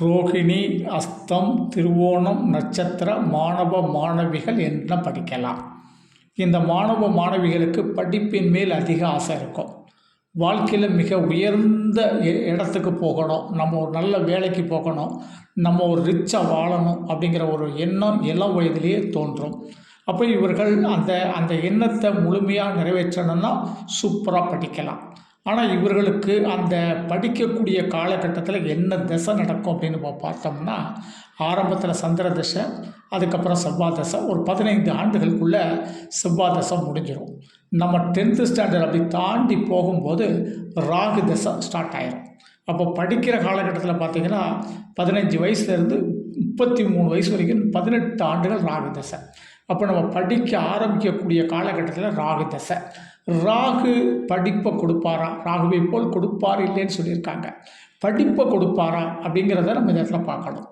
ரோகிணி அஸ்தம் திருவோணம் நட்சத்திர மாணவ மாணவிகள் என்ன படிக்கலாம். இந்த மாணவ மாணவிகளுக்கு படிப்பின் மேல் அதிக ஆசை இருக்கும். வாழ்க்கையில் மிக உயர்ந்த இடத்துக்கு போகணும். நம்ம ஒரு நல்ல வேலைக்கு போகணும். நம்ம ஒரு ரிச்சாக வாழணும் அப்படிங்கிற ஒரு எண்ணம் இளம் வயதிலேயே தோன்றும். அப்போ இவர்கள் அந்த அந்த எண்ணத்தை முழுமையாக நிறைவேற்றணும்னா சூப்பராக படிக்கலாம். ஆனால் இவர்களுக்கு அந்த படிக்கக்கூடிய காலகட்டத்தில் என்ன திசை நடக்கும் அப்படின்னு நம்ம பார்த்தோம்னா ஆரம்பத்தில் சந்திர தசை அதுக்கப்புறம் செவ்வாய் தசை ஒரு பதினைந்து ஆண்டுகளுக்குள்ளே செவ்வாய் தசை முடிஞ்சிடும் நம்ம டென்த்து ஸ்டாண்டர்ட் அப்படி தாண்டி போகும்போது ராகு தசை ஸ்டார்ட் ஆயிரும். அப்போ படிக்கிற காலகட்டத்தில் பார்த்திங்கன்னா பதினஞ்சு வயசுலேருந்து முப்பத்தி மூணு வயசு வரைக்கும் பதினெட்டு ஆண்டுகள் ராகு தசை. அப்போ நம்ம படிக்க ஆரம்பிக்கக்கூடிய காலகட்டத்தில் ராகு தசை. ராகு படிப்பை கொடுப்பாரா ராகுவை போல் கொடுப்பார் இல்லைன்னு சொல்லியிருக்காங்க. படிப்பை கொடுப்பாரா அப்படிங்கிறத நம்ம இந்த இடத்துல பார்க்கணும்.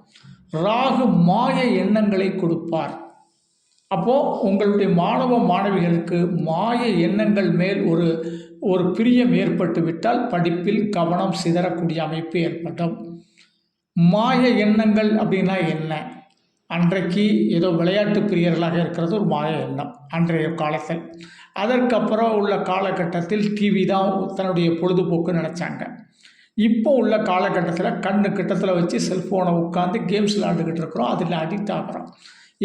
ராகு மாய எண்ணங்களை கொடுப்பார். அப்போது உங்களுடைய மாணவ மாணவிகளுக்கு மாய எண்ணங்கள் மேல் ஒரு ஒரு பிரியம் ஏற்பட்டு விட்டால் படிப்பில் கவனம் சிதறக்கூடிய அமைப்பு ஏற்படும். மாய எண்ணங்கள் அப்படின்னா என்ன? அன்றைக்கு ஏதோ விளையாட்டு பிரியர்களாக இருக்கிறது ஒரு மாய எண்ணம் அன்றைய காலத்தில். அதற்கப்புறம் உள்ள காலகட்டத்தில் டிவி தான் தன்னுடைய பொழுதுபோக்கு நினச்சாங்க. இப்போ உள்ள காலகட்டத்தில் கண்ணு கிட்டத்தில் வச்சு செல்ஃபோனை உட்காந்து கேம்ஸ் விளாண்டுக்கிட்டு இருக்கிறோம் அதில் அடிக்ட் ஆகிறோம்.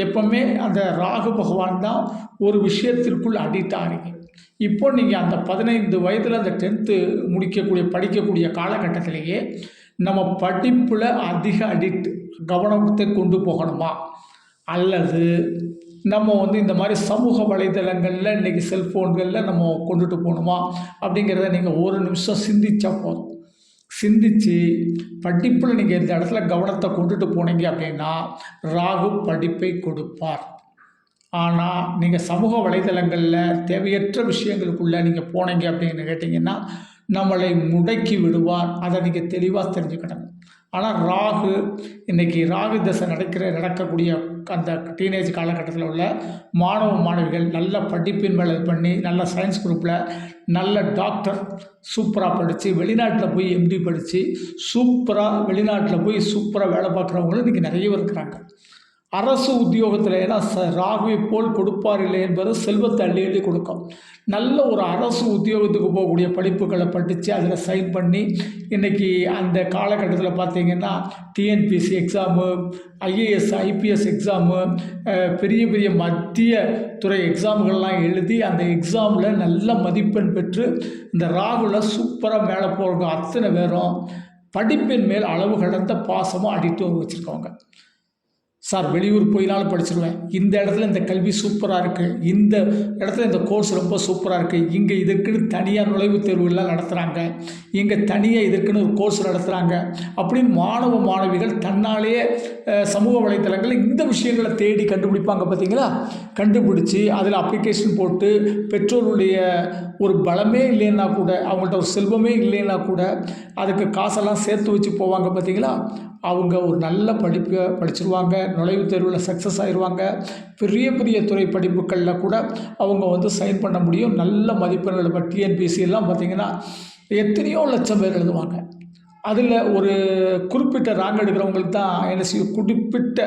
எப்பவுமே அந்த ராகு பகவான் தான் ஒரு விஷயத்திற்குள் அடிக்ட் ஆகிறீங்க இப்போ நீங்கள் அந்த பதினைந்து வயதில் அந்த டென்த்து முடிக்கக்கூடிய படிக்கக்கூடிய காலகட்டத்திலேயே நம்ம படிப்பில் அதிக அடிக்ட் கவனத்தை கொண்டு போகணுமா? அல்லது நம்ம வந்து இந்த மாதிரி சமூக வலைதளங்களில் இன்றைக்கி செல்ஃபோன்களில் நம்ம கொண்டுட்டு போகணுமா? அப்படிங்கிறத நீங்கள் ஒரு நிமிஷம் சிந்திச்சா போதும். சிந்திச்சு படிப்பில் நீங்கள் இந்த இடத்துல கவனத்தை கொண்டுட்டு போனீங்க அப்படின்னா ராகு படிப்பை கொடுப்பார். ஆனால் நீங்கள் சமூக வலைதளங்களில் தேவையற்ற விஷயங்களுக்குள்ளே நீங்கள் போனீங்க அப்படின்னு கேட்டிங்கன்னா நம்மளை முடக்கி விடுவார். அதை நீங்கள் தெளிவாக தெரிஞ்சுக்கணும். ஆனால் ராகு இன்றைக்கி ராகு தசை நடக்கிற நடக்கக்கூடிய அந்த டீனேஜ் காலகட்டத்தில் உள்ள மாணவ மாணவிகள் நல்ல படிப்பின் மேலே இது பண்ணி நல்ல சயின்ஸ் குரூப்பில் நல்ல டாக்டர் சூப்பராக படித்து வெளிநாட்டில் போய் எம்டி படித்து சூப்பராக வெளிநாட்டில் போய் சூப்பராக வேலை பார்க்குறவங்களும் இன்றைக்கி நிறைய இருக்கிறாங்க. அரசு உத்தியோகத்தில் ஏன்னா ச ராகுவை போல் கொடுப்பார் இல்லை என்பது செல்வத்தை அள்ளி அள்ளி கொடுக்கும். நல்ல ஒரு அரசு உத்தியோகத்துக்கு போகக்கூடிய படிப்புகளை படித்து அதில் சைன் பண்ணி இன்றைக்கி அந்த காலகட்டத்தில் பார்த்திங்கன்னா TNPSC exam IAS IPS exam பெரிய பெரிய மத்திய துறை எக்ஸாம்கள்லாம் எழுதி அந்த எக்ஸாமில் நல்ல மதிப்பெண் பெற்று இந்த ராகுல சூப்பராக மேலே போகிறவங்க அத்தனை பேரும் படிப்பின் மேல் அளவு கடந்த பாசமாக அடிட்டு வச்சுருக்கவங்க. சார் வெளியூர் போயினாலும் படிச்சிருவேன். இந்த இடத்துல இந்த கல்வி சூப்பராக இருக்குது இந்த இடத்துல இந்த கோர்ஸ் ரொம்ப சூப்பராக இருக்குது இங்கே இதற்குன்னு தனியாக நுழைவுத் தேர்வுகள்லாம் நடத்துகிறாங்க இங்கே தனியாக இதற்குன்னு ஒரு கோர்ஸ் நடத்துகிறாங்க அப்படின்னு மாணவ மாணவிகள் தன்னாலேயே சமூக வலைத்தளங்களில் இந்த விஷயங்களை தேடி கண்டுபிடிப்பாங்க பார்த்தீங்களா கண்டுபிடிச்சி அதில் அப்ளிகேஷன் போட்டு பெற்றோருடைய ஒரு பலமே இல்லைன்னா கூட அவங்கள்ட்ட ஒரு செல்வமே இல்லைன்னா கூட அதுக்கு காசெல்லாம் சேர்த்து வச்சு போவாங்க பார்த்தீங்களா அவங்க ஒரு நல்ல படிப்பை படிச்சிருவாங்க நுழைவுத் தேர்வில் சக்ஸஸ் ஆயிடுவாங்க பெரிய பெரிய துறை படிப்புகளில் கூட அவங்க வந்து சைன் பண்ண முடியும். நல்ல மதிப்பெண்கள் இப்போ டிஎன்பிஎஸ்சி பார்த்திங்கன்னா பார்த்தீங்கன்னா எத்தனையோ லட்சம் பேர் எழுதுவாங்க. அதில் ஒரு குறிப்பிட்ட ரேங்க் எடுக்கிறவங்களுக்கு தான் என்ன செய்யும் குறிப்பிட்ட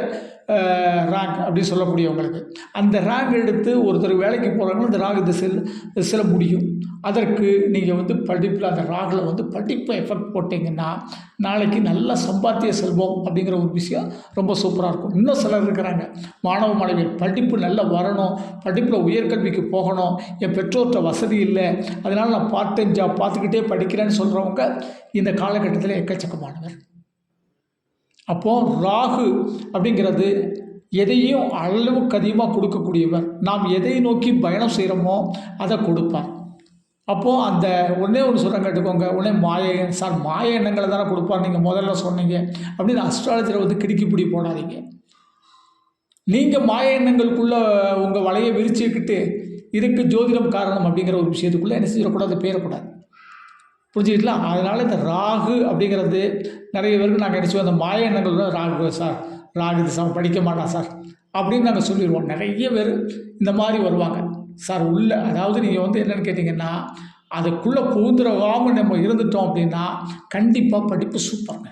ராங்க் அப்படின்னு சொல்லக்கூடியவங்களுக்கு அந்த ரேங்க் எடுத்து ஒருத்தர் வேலைக்கு போகிறாங்கன்னா அந்த ராகு திசையில் திசையில் முடியும். அதற்கு நீங்கள் வந்து படிப்பில் அந்த ராகில் வந்து படிப்பை எஃபெக்ட் போட்டிங்கன்னா நாளைக்கு நல்ல சம்பாத்திய செல்வம் அப்படிங்கிற ஒரு விஷயம் ரொம்ப சூப்பராக இருக்கும். இன்னும் சிலர் இருக்கிறாங்க. மாணவ மாணவியர் படிப்பு நல்லா வரணும். படிப்பில் உயர்கல்விக்கு போகணும். என் பெற்றோர்கிட்ட வசதி இல்லை. அதனால் நான் பார்ட் டைம் ஜாப் பார்த்துக்கிட்டே படிக்கிறேன்னு சொல்கிறவங்க இந்த காலகட்டத்தில் எக்கச்சக்கமானவர். அப்போது ராகு அப்படிங்கிறது எதையும் அளவுக்கு அதிகமாக கொடுக்கக்கூடியவர் நாம் எதை நோக்கி பயணம் செய்கிறோமோ அதை கொடுப்பார் அப்போது அந்த ஒன்றே ஒன்று சொல்கிறேன் கேட்டுக்கோங்க. உடனே மாய சார் மாய எண்ணங்களை தானே கொடுப்பார். நீங்கள் முதல்ல சொன்னீங்க. அப்படின்னு அஸ்ட்ராலஜியில் வந்து கிடுக்கி பிடி போடாதீங்க. நீங்கள் மாய எண்ணங்களுக்குள்ளே உங்கள் வலையை விரிச்சுக்கிட்டு இதுக்கு ஜோதிடம் காரணம் அப்படிங்கிற ஒரு விஷயத்துக்குள்ளே என்ன செய்யக்கூடாது? பேரக்கூடாது. புரிஞ்சுக்கிட்டலாம் அதனால் இந்த ராகு அப்படிங்கிறது நிறைய பேருக்கு நாங்கள் என்ன செய்வோம் அந்த மாய எண்ணங்கள் ராகு சார். ராகு இது சார் படிக்க மாட்டான் சார். அப்படின்னு நாங்கள் சொல்லிடுவோம். நிறைய பேர் இந்த மாதிரி வருவாங்க. சார் உள்ள அதாவது நீங்கள் வந்து என்னென்னு கேட்டிங்கன்னா அதுக்குள்ளே புகுந்துரவாமல் நம்ம இருந்துட்டோம் அப்படின்னா கண்டிப்பாக படிப்பு சூப்பருங்க.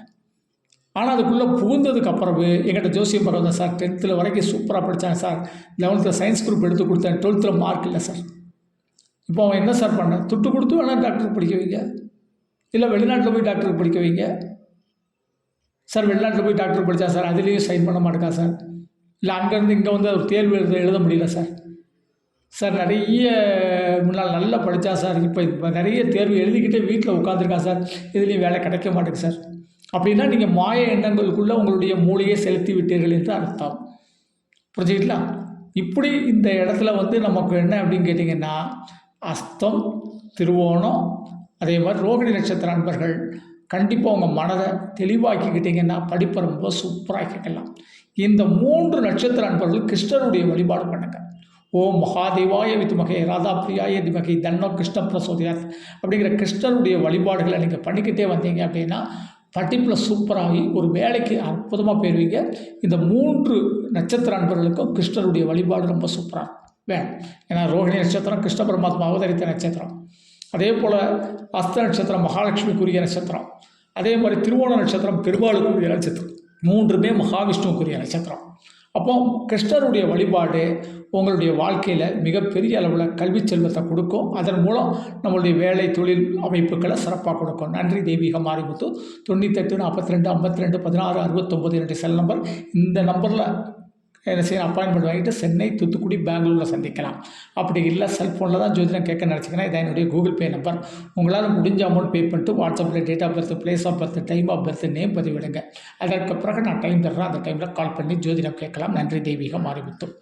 ஆனால் அதுக்குள்ளே புகுந்ததுக்கு அப்புறவு எங்கிட்ட ஜோசியம் பரவாயில்ல சார். டென்த்தில் வரைக்கும் சூப்பராக படித்தாங்க சார். லெவன்த்தில் சயின்ஸ் குரூப் எடுத்து கொடுத்தேன் டுவெல்த்தில் மார்க் இல்லை சார். இப்போ அவன் என்ன சார் பண்ண? துட்டு கொடுத்து வேணால் டாக்டர் படிக்க வைங்க. இல்லை வெளிநாட்டில் போய் டாக்டருக்கு படிக்க வைங்க. சார் வெளிநாட்டில் போய் டாக்டர் படித்தா சார் அதுலேயும் சைன் பண்ண மாட்டேங்கா சார் இல்லை அங்கேருந்து இங்கே வந்து ஒரு தேர்வு எழுத எழுத முடியல சார் சார் நிறைய முன்னால் நல்லா படித்தா சார் இப்போ இப்போ நிறைய தேர்வு எழுதிக்கிட்டே வீட்டில் உட்காந்துருக்கான் சார் இதுலேயும் வேலை கிடைக்க மாட்டேங்குது சார் அப்படின்னா நீங்கள் மாய எண்ணங்களுக்குள்ளே உங்களுடைய மூளையை செலுத்தி விட்டீர்கள் என்று அர்த்தம். புரிஞ்சுக்கிட்டா இப்படி இந்த இடத்துல வந்து நமக்கு என்ன அப்படின்னு கேட்டிங்கன்னா அஸ்தம் திருவோணம் அதே மாதிரி ரோகிணி நட்சத்திர நண்பர்கள் கண்டிப்பாக உங்கள் மனதை தெளிவாக்கிக்கிட்டிங்கன்னா படிப்பை ரொம்ப சூப்பராக்கிக்கலாம் இந்த மூன்று நட்சத்திர நண்பர்கள் கிருஷ்ணருடைய வழிபாடு பண்ணுங்க. ஓம் மகாதேவாய வித்மகை ராதாபிரியாய திமகை தன்னோ கிருஷ்ண பிரசோதியாத் அப்படிங்கிற கிருஷ்ணருடைய வழிபாடுகளை நீங்கள் பண்ணிக்கிட்டே வந்தீங்க அப்படின்னா படிப்பில் சூப்பராகி ஒரு வேலைக்கு அற்புதமாக போயிடுவீங்க இந்த மூன்று நட்சத்திர நண்பர்களுக்கும் கிருஷ்ணருடைய வழிபாடு ரொம்ப சூப்பராக வேணும். ஏன்னா ரோஹிணி நட்சத்திரம் கிருஷ்ண பரமாத்மா அவதரித்த நட்சத்திரம். அதே போல் அஸ்த நட்சத்திரம் மகாலட்சுமிக்குரிய நட்சத்திரம். அதே மாதிரி திருவோண நட்சத்திரம் பெருமாளுக்குரிய நட்சத்திரம். மூன்றுமே மகாவிஷ்ணுவுக்குரிய நட்சத்திரம். அப்போ கிருஷ்ணருடைய வழிபாடு உங்களுடைய வாழ்க்கையில் மிகப்பெரிய அளவில் கல்வி செல்வத்தை கொடுக்கும். அதன் மூலம் நம்மளுடைய வேலை தொழில் அமைப்புகளை சிறப்பாக கொடுக்கும். நன்றி தெய்வீக மாரிமுத்து. தொண்ணூத்தெட்டு நாற்பத்தி ரெண்டு ஐம்பத்தி ரெண்டு பதினாறு அறுபத்தொம்பது என்னுடைய செல் நம்பர் இந்த நம்பரில் என்ன செய்யணும் அப்பாயின்மெண்ட் வாங்கிட்டு சென்னை தூத்துக்குடி பெங்களூரில் சந்திக்கலாம். அப்படி இல்லை செல்ஃபோனில் தான் ஜோதிடம் கேட்க நினச்சிங்கன்னா இதான் என்னுடைய கூகுள் பே நம்பர் உங்களால் முடிஞ்ச அமௌண்ட் பே பண்ணிட்டு வாட்ஸ்அப்பில் date of birth place of birth time of birth name பதிவிடுங்க. அதற்கு பிறகு நான் டைம் தர்றேன். அந்த டைமில் கால் பண்ணி ஜோதிடம் கேட்கலாம். நன்றி தெய்வீகம் ஆரம்பித்தோம்